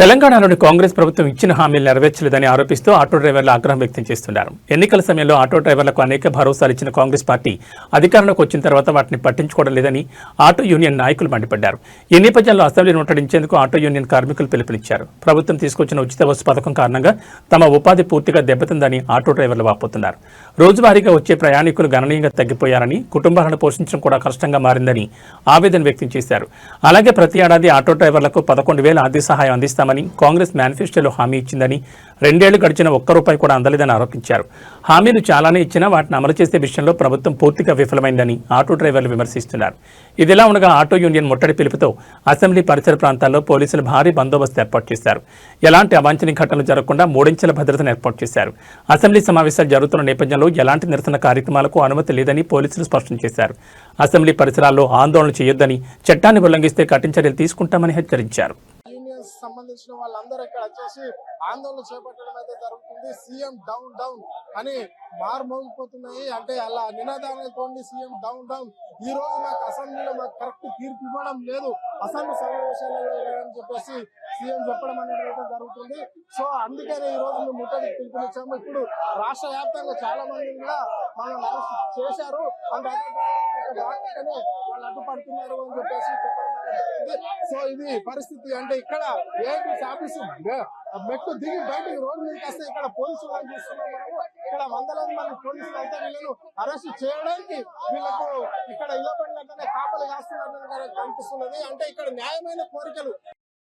తెలంగాణలోని కాంగ్రెస్ ప్రభుత్వం ఇచ్చిన హామీలు నెరవేర్చలేదని ఆరోపిస్తూ ఆటో డ్రైవర్లు ఆగ్రహం వ్యక్తం చేస్తున్నారు. ఎన్నికల సమయంలో ఆటో డ్రైవర్లకు అనేక భరోసాలు ఇచ్చిన కాంగ్రెస్ పార్టీ అధికారంలోకి వచ్చిన తర్వాత వాటిని పట్టించుకోవడం లేదని ఆటో యూనియన్ నాయకులు మండిపడ్డారు. ఈ నేపథ్యంలో అసెంబ్లీని ముట్టడించేందుకు ఆటో యూనియన్ కార్మికులు పిలుపునిచ్చారు? ప్రభుత్వం తీసుకొచ్చిన ఉచిత బస్సు పథకం కారణంగా తమ ఉపాధి పూర్తిగా దెబ్బతిందని ఆటో డ్రైవర్లు వాపోతున్నారు. రోజువారీగా వచ్చే ప్రయాణికులు గణనీయంగా తగ్గిపోయారని కుటుంబాలను పోషించడం కూడా కష్టంగా మారిందని ఆవేదన వ్యక్తం చేశారు. అలాగే ప్రతి ఏడాది ఆటో డ్రైవర్లకు పదకొండు వేల ఆర్థిక సహాయం అందిస్తామని కాంగ్రెస్ మేనిఫెస్టోలో హామీ ఇచ్చిందని రెండేళ్ళు గడిచిన ఒక్క రూపాయి కూడా అందలేదని ఆరోపించారు. హామీలు చాలానే ఇచ్చినా వాటిని అమలు చేసే విషయంలో ప్రభుత్వం పూర్తిగా విఫలమైందని ఆటో డ్రైవర్లు విమర్శిస్తున్నారు. ఇదిలా ఉండగా ఆటో యూనియన్ ముట్టడి పిలుపుతో అసెంబ్లీ పరిసర ప్రాంతాల్లో పోలీసులు భారీ బందోబస్తు ఏర్పాటు చేశారు. ఎలాంటి అవాంఛనీయ ఘటనలు జరగకుండా మూడించెల భద్రతను ఏర్పాటు చేశారు. అసెంబ్లీ సమావేశాలు జరుగుతున్న నేపథ్యంలో ఎలాంటి నిరసన కార్యక్రమాలకు అనుమతి లేదని పోలీసులు స్పష్టం చేశారు. అసెంబ్లీ పరిసరాల్లో ఆందోళన చేయొద్దని చట్టాన్ని ఉల్లంఘిస్తే కఠిన చర్యలు తీసుకుంటామని హెచ్చరించారు. సంబంధించిన వాళ్ళందరూ ఇక్కడ వచ్చేసి ఆందోళన చేపట్టడం అయితే జరుగుతుంది. సీఎం డౌన్ డౌన్ అని మారుమోగిపోతున్నాయి అంటే అలా నినాదాలతో సీఎం డౌన్ డౌన్. ఈ రోజు మాకు అసెంబ్లీలో మాకు కరెక్ట్ తీర్పు ఇవ్వడం లేదు. అసెంబ్లీ సమావేశాలలో లేదని చెప్పేసి సీఎం చెప్పడం అనేది అయితే జరుగుతుంది. సో అందుకనే ఈ రోజు మేము ముట్టడి పిలుపునిచ్చాము. ఇప్పుడు రాష్ట్ర వ్యాప్తంగా చాలా మంది కూడా మనం చేశారు. అండ్ అదే వాళ్ళు అడ్డుపడుతున్నారు అని చెప్పేసి చెప్పడం సో ఇది పరిస్థితి. అంటే ఇక్కడ ఏపీ ఆఫీస్ మెట్టు దిగి బయటకు రోడ్డు మీదకి వస్తే ఇక్కడ పోలీసు వాళ్ళని చూస్తున్నాం మనము. ఇక్కడ వందలాది మంది పోలీసులు అయితే వీళ్ళను అరెస్ట్ చేయడానికి వీళ్ళకు ఇక్కడ ఇళ్ళ కాపలు కాస్తున్నట్టు కనిపిస్తున్నది. అంటే ఇక్కడ న్యాయమైన కోరికలు